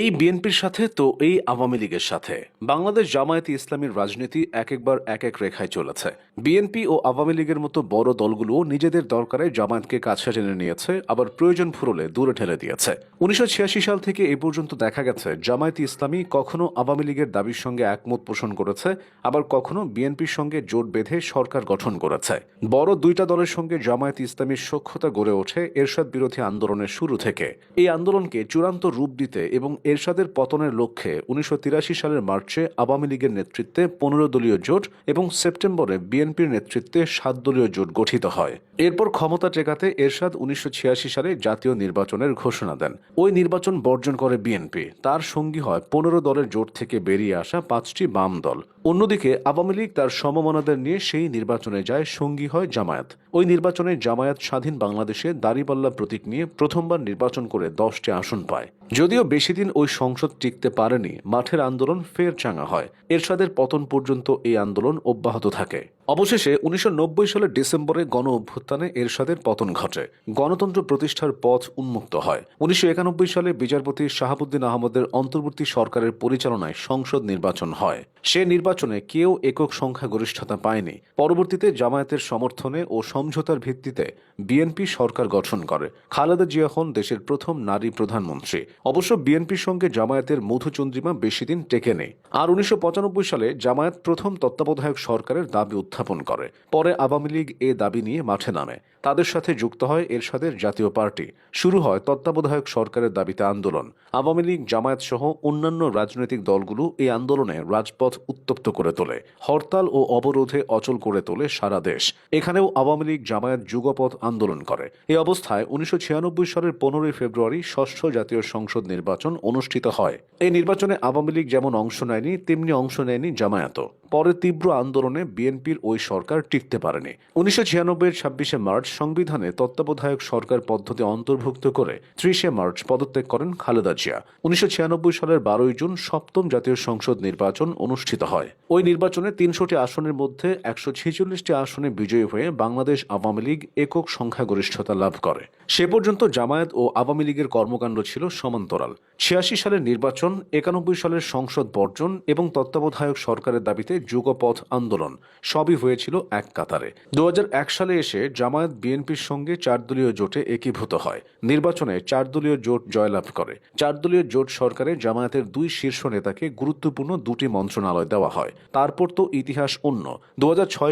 এই বিএনপির সাথে তো এই আওয়ামী লীগের সাথে। বাংলাদেশ জামায়াতে ইসলামীর রাজনীতি এক একবার এক এক রেখায় চলেছে। বিএনপি ও আওয়ামী লীগের মতো বড় দলগুলো নিজেদের দরকারে জামায়াতকে কাছে টেনে নিয়েছে, আবার প্রয়োজন ফুরলে দূরে ঠেলে দিয়েছে। উনিশশো ছিয়াশি সাল থেকে এ পর্যন্ত দেখা গেছে, জামায়াতে ইসলামী কখনো আওয়ামী লীগের দাবির সঙ্গে একমত পোষণ করেছে, আবার কখনো বিএনপির সঙ্গে জোট বেঁধে সরকার গঠন করেছে। বড় দুইটা দলের সঙ্গে জামায়াত ইসলামীর সখ্যতা গড়ে ওঠে এরশাদ বিরোধী আন্দোলনের শুরু থেকে। এই আন্দোলনকে চূড়ান্ত রূপ দিতে এবং এরশাদের পতনের লক্ষ্যে উনিশশো তিরাশি সালের মার্চে আওয়ামী লীগের নেতৃত্বে পনেরো দলীয় জোট এবং সেপ্টেম্বরে বিএনপির নেতৃত্বে সাত দলীয় জোট গঠিত হয়। এরপর ক্ষমতা টেকাতে এরশাদ উনিশশো ছিয়াশি সালে জাতীয় নির্বাচনের ঘোষণা দেন। ওই নির্বাচন বর্জন করে বিএনপি। তার সঙ্গী হয় পনেরো দলের জোট থেকে বেরিয়ে আসা পাঁচটি বাম দল। অন্যদিকে আওয়ামী লীগ তার সমমনাদের নিয়ে সেই নির্বাচনে যায় সঙ্গী হয় জামায়াত। ওই নির্বাচনে জামায়াত স্বাধীন বাংলাদেশে দাড়িপাল্লা প্রতীক নিয়ে প্রথমবার নির্বাচন করে দশটি আসন পায়। যদিও বেশি দিন ওই সংসদ টিকতে পারেনি। মাঠের আন্দোলন ফের চাঙা হয়। এরশাদের পতন পর্যন্ত এই আন্দোলন অব্যাহত থাকে। অবশেষে উনিশশো নব্বই সালের ডিসেম্বরে গণ অভ্যুত্থানে এরশাদের পতন ঘটে। গণতন্ত্র প্রতিষ্ঠার পথ উন্মুক্ত হয়। উনিশশো একানব্বই সালে বিচারপতি শাহাবুদ্দিন আহমদের অন্তর্বর্তী সরকারের পরিচালনায় সংসদ নির্বাচন হয়। সে নির্বাচনে কেউ একক সংখ্যাগরিষ্ঠতা পায়নি। পরবর্তীতে জামায়াতের সমর্থনে ও সমঝোতার ভিত্তিতে বিএনপি সরকার গঠন করে। খালেদা জিয়া হন দেশের প্রথম নারী প্রধানমন্ত্রী। অবশ্য বিএনপির সঙ্গে জামায়াতের মধুচন্দ্রিমা বেশি দিন টেকে নেই। আর উনিশশো পঁচানব্বই সালে জামায়াত প্রথম তত্ত্বাবধায়ক সরকারের দাবি উত্থাপন করে। পরে আওয়ামী লীগ এ দাবি নিয়ে মাঠে নামে। তাদের সাথে যুক্ত হয় এরশাদের জাতীয় পার্টি। শুরু হয় তত্ত্বাবধায়ক সরকারের দাবিতে আন্দোলন। আওয়ামী লীগ, জামায়াত সহ অন্যান্য রাজনৈতিক দলগুলো এই আন্দোলনে রাজপথ উত্তপ্ত করে তোলে। হরতাল ও অবরোধে অচল করে তোলে সারা দেশ। এখানেও আওয়ামী লীগ, জামায়াত যুগপথ আন্দোলন করে। এই অবস্থায় উনিশশো ছিয়ানব্বই সালের পনেরোই ফেব্রুয়ারি ষষ্ঠ জাতীয় সংসদ নির্বাচন অনুষ্ঠিত হয়। এই নির্বাচনে আওয়ামী লীগ যেমন অংশ নেয়নি, তেমনি অংশ নেয়নি জামায়াতও। পরে তীব্র আন্দোলনে বিএনপির ওই সরকার টিকতে পারেনি। উনিশশো ছিয়ানব্বইয়ের ছাব্বিশে মার্চ সংবিধানে তত্ত্বাবধায়ক সরকার পদ্ধতি অন্তর্ভুক্ত করে ত্রিশে মার্চ পদত্যাগ করেন খালেদা জিয়া। উনিশশো ছিয়ানব্বই সালের বারোই জুন সপ্তম জাতীয় সংসদ নির্বাচন অনুষ্ঠিত হয়। ওই নির্বাচনে তিনশোটি আসনের মধ্যে একশো ছেচল্লিশটি আসনে বিজয়ী হয়ে বাংলাদেশ আওয়ামী লীগ একক সংখ্যাগরিষ্ঠতা লাভ করে। সে পর্যন্ত জামায়াত ও আওয়ামী লীগের কর্মকাণ্ড ছিল সমান্তরাল। ছিয়াশি সালের নির্বাচন, একানব্বই সালের সংসদ বর্জন এবং তত্ত্বাবধায়ক সরকারের দাবিতে যুগপথ আন্দোলন, সবই হয়েছিল এক কাতারে। দু হাজার এক সালে এসে জামায়াত বিএনপির সঙ্গে চার দলীয় জোটে একীভূত হয়। নির্বাচনে চার দলীয় জোট জয়লাভ করে। চার দলীয় জোট সরকারে জামায়াতের দুই শীর্ষ নেতাকে গুরুত্বপূর্ণ দুটি মন্ত্রণালয় দেওয়া হয়। তারপর তো ইতিহাস অন্য। দু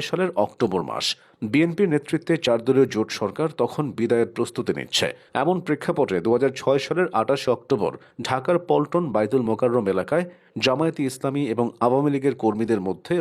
সালের অক্টোবর মাস, বিএনপির নেতৃত্বে চার দলীয় জোট সরকার তখন বিদায়ের প্রস্তুতি নিচ্ছে। এমন প্রেক্ষাপটে দু হাজার ছয় সালের আঠাশে অক্টোবর ঢাকার পল্টন বাইতুল মোকাররম এলাকায় জামায়াতি ইসলামী এবং আওয়ামী লীগের কর্মীদের মধ্যে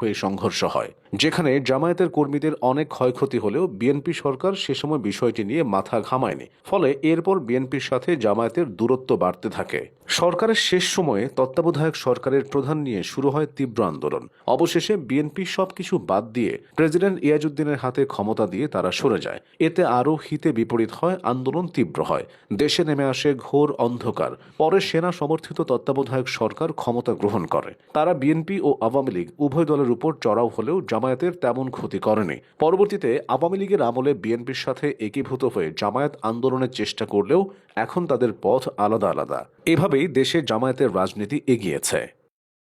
হয়ে সংঘর্ষ হয়। যেখানে জামায়াতের কর্মীদের অনেক ক্ষয়ক্ষতি হলেও বিএনপি সরকার সে সময় বিষয়টি নিয়ে মাথা ঘামায়নি। ফলে এরপর বিএনপির সাথে জামায়াতের দূরত্ব বাড়তে থাকে। সরকারের শেষ সময়ে তত্ত্বাবধায়ক সরকারের প্রধান নিয়ে শুরু হয় তীব্র আন্দোলন। অবশেষে বিএনপি সবকিছু বাদ দিয়ে প্রেসিডেন্ট ইয়াজউদ্দিনের হাতে ক্ষমতা দিয়ে তারা সরে যায়। এতে আরও হিতে বিপরীত হয়, আন্দোলন তীব্র হয়। দেশে নেমে আসে ঘোর অন্ধকার। পরে সেনা সমর্থিত তত্ত্বাবধায়ক সরকার ক্ষমতা গ্রহণ করে। তারা বিএনপি ও আওয়ামী লীগ উভয় দলের উপর চড়াও হলেও জামায়াতের তেমন ক্ষতি করেনি। পরবর্তীতে আওয়ামী লীগের আমলে বিএনপির সাথে একীভূত হয়ে জামায়াত আন্দোলনের চেষ্টা করলেও এখন তাদের পথ আলাদা আলাদা। এভাবেই দেশে জামায়াতের রাজনীতি এগিয়েছে।